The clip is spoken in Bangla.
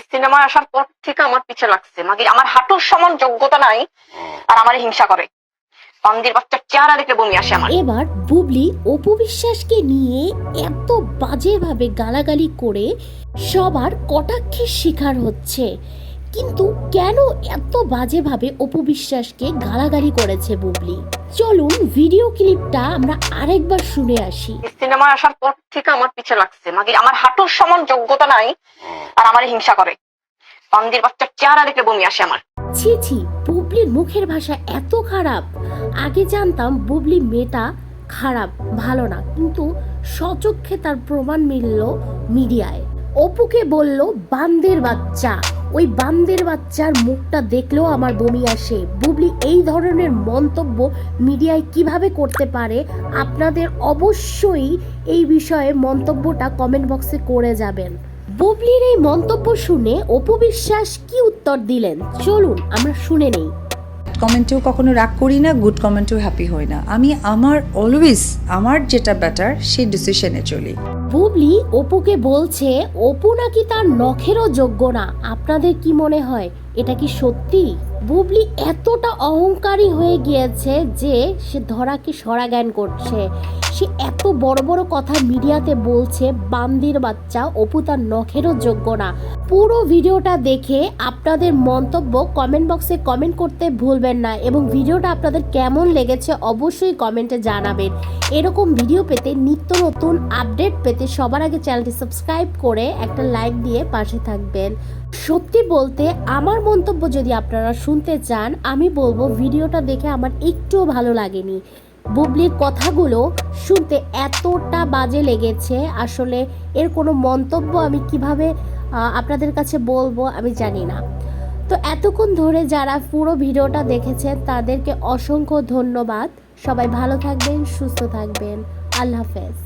সিনেমায় আসার পর থেকে আমার পিছে লাগছে। মাগি আমার হাঁটুর সমান যোগ্যতা নাই আর আমার হিংসা করে। বান্দির বাচ্চার চেহারা দেখে বমি আসে আমার। এবার বুবলি অপু বিশ্বাসকে নিয়ে এত বাজেভাবে গালাগালি করে সবার কটাক্ষের শিকার হচ্ছে। কিন্তু কেন এত বাজেভাবে অপু বিশ্বাসকে গালাগালি করেছে বুবলি? চলুন ভিডিও ক্লিপটা আমরা আরেকবার শুনে আসি। সিনেমায় আসার পর থেকে আমার পিছে লাগছে। মাগি আমার হাঁটুর সমান যোগ্যতা নাই আর আমার হিংসা করে। বান্দির বাচ্চার চেহারা দেখে বমি আসে আমার। ছি ছি বুবলির মুখের ভাষা এত খারাপ। আগে জানতাম বুবলি মেয়েটা খারাপ ভালো না। কিন্তু সচক্ষে তার প্রমাণ মিলল মিডিয়ায়। অপুকে বলল বান্দের বাচ্চা। ওই বান্দের বাচ্চার মুখটা দেখলেও আমার বমি আসে। বুবলি, এই ধরনের মন্তব্য মিডিয়ায় কীভাবে করতে পারে? আপনাদের অবশ্যই এই বিষয়ে মন্তব্যটা কমেন্ট বক্সে করে যাবেন। বুবলির এই মন্তব্য শুনে অপু বিশ্বাস কি উত্তর দিলেন? চলুন, আমরা শুনে নেই। কমেন্টেও কখনো রাগ করি না, গুড কমেন্টেও হ্যাপি হই না। আমি আমার অলওয়েজ আমার যেটা বেটার সেই ডিসিশনে চলি। বুবলি অপুকে বলছে, অপু নাকি তার নখেরও যোগ্য না। আপনাদের কি মনে হয়? এটা কি সত্যি? বুবলি এতটা অহংকারী হয়ে গিয়েছে যে সে ধরাকে সরা জ্ঞান করছে। সে এত বড় বড় কথা মিডিয়াতে বলছে, বান্দির বাচ্চা, অপু তার নখেরও যোগ্য না। পুরো ভিডিওটা দেখে আপনাদের মন্তব্য কমেন্ট বক্সে কমেন্ট করতে ভুলবেন না এবং ভিডিওটা আপনাদের কেমন লেগেছে অবশ্যই কমেন্টে জানাবেন। এরকম ভিডিও পেতে নিত্য নতুন আপডেট পেতে সবার আগে চ্যানেলটি সাবস্ক্রাইব করে একটা লাইক দিয়ে পাশে থাকবেন। সত্যি বলতে আমার মন্তব্য যদি আপনারা শুনতে চান, আমি বলব ভিডিওটা দেখে আমার একটুও ভালো লাগেনি। বুবলির কথাগুলো শুনতে এতটা বাজে লেগেছে, আসলে এর কোনো মন্তব্য আমি কীভাবে আপনাদের কাছে বলব, আমি জানি না। তো এতক্ষণ ধরে যারা পুরো ভিডিওটা দেখেছেন তাদেরকে অসংখ্য ধন্যবাদ। সবাই ভালো থাকবেন, সুস্থ থাকবেন। আল্লাহ হাফেজ।